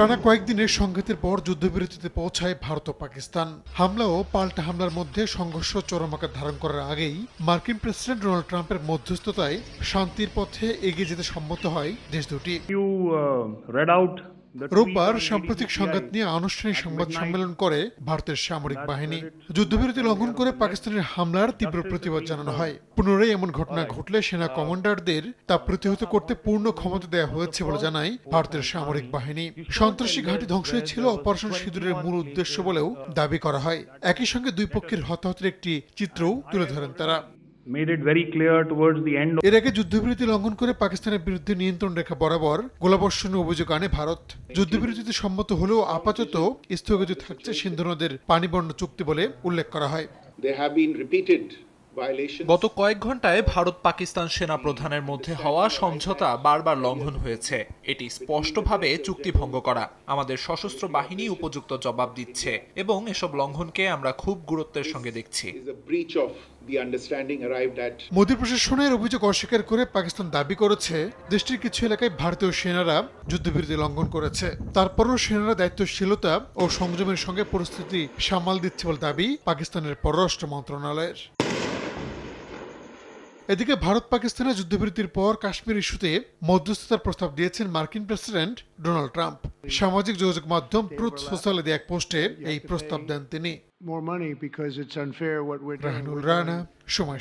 টানা কয়েকদিনের সংঘাতের পর যুদ্ধবিরতিতে পৌঁছায় ভারত ও পাকিস্তান। হামলা ও পাল্টা হামলার মধ্যে সংঘর্ষ চরম আকার ধারণ করার আগেই মার্কিন প্রেসিডেন্ট ডোনাল্ড ট্রাম্পের মধ্যস্থতায় শান্তির পথে এগিয়ে যেতে সম্মত হয় দেশ দুটি। ইউ রেড the রোববার সাম্প্রতিক সংঘাত নিয়ে আনুষ্ঠানিক সংবাদ সম্মেলন করে ভারতের সামরিক বাহিনী যুদ্ধবিরতি লঙ্ঘন করে পাকিস্তানের হামলার তীব্র প্রতিবাদ জানানো হয়। পুনরায় এমন ঘটনা ঘটলে সেনা কমান্ডারদের তা প্রতিহত করতে পূর্ণ ক্ষমতা দেওয়া হয়েছে বলে জানায় ভারতের সামরিক বাহিনী। সন্ত্রাসী ঘাঁটি ধ্বংসই ছিল অপারেশন সিঁদুরের মূল উদ্দেশ্য বলেও দাবি করা হয়। একই সঙ্গে দুই পক্ষের হতাহতের একটি চিত্রও তুলে ধরেন তারা। Made it very clear towards the end এর আগে যুদ্ধবিরতি লঙ্ঘন করে পাকিস্তানের বিরুদ্ধে নিয়ন্ত্রণ রেখা বরাবর গোলাবর্ষণের অভিযোগ আনে ভারত যুদ্ধবিরতিতে সম্মত হলেও আপাতত স্থগিত থাকছে সিন্ধু নদের পানিবণ্ড চুক্তি বলে উল্লেখ করা হয় There have been repeated. গত কয়েক ঘন্টায় ভারত পাকিস্তান সেনা প্রধানের মধ্যে হওয়া সমঝোতা বারবার লঙ্ঘন হয়েছে। এটি স্পষ্টভাবে চুক্তি ভঙ্গ করা। আমাদের সশস্ত্র বাহিনী উপযুক্ত জবাব দিচ্ছে এবং এসব লঙ্ঘনকে আমরা খুব গুরুত্বের সঙ্গে দেখছি। মোদী প্রশাসনের অভিযোগ অস্বীকার করে পাকিস্তান দাবি করেছে দেশটির কিছু এলাকায় ভারতীয় সেনারা যুদ্ধবিরতি লঙ্ঘন করেছে। তারপরও সেনারা দায়িত্বশীলতা ও সংযমের সঙ্গে পরিস্থিতি সামাল দিচ্ছে বলে দাবি পাকিস্তানের পররাষ্ট্র মন্ত্রণালয়ের। এদিকে ভারত পাকিস্তানের যুদ্ধবিরতির পর কাশ্মীর ইস্যুতে মধ্যস্থতার প্রস্তাব দিয়েছেন মার্কিন প্রেসিডেন্ট ডোনাল্ড ট্রাম্প। সামাজিক যোগাযোগ মাধ্যম ট্রুথ সোশ্যাল দেয়া এক পোস্টে এই প্রস্তাব দেন তিনি. রাহানুল রানা সময়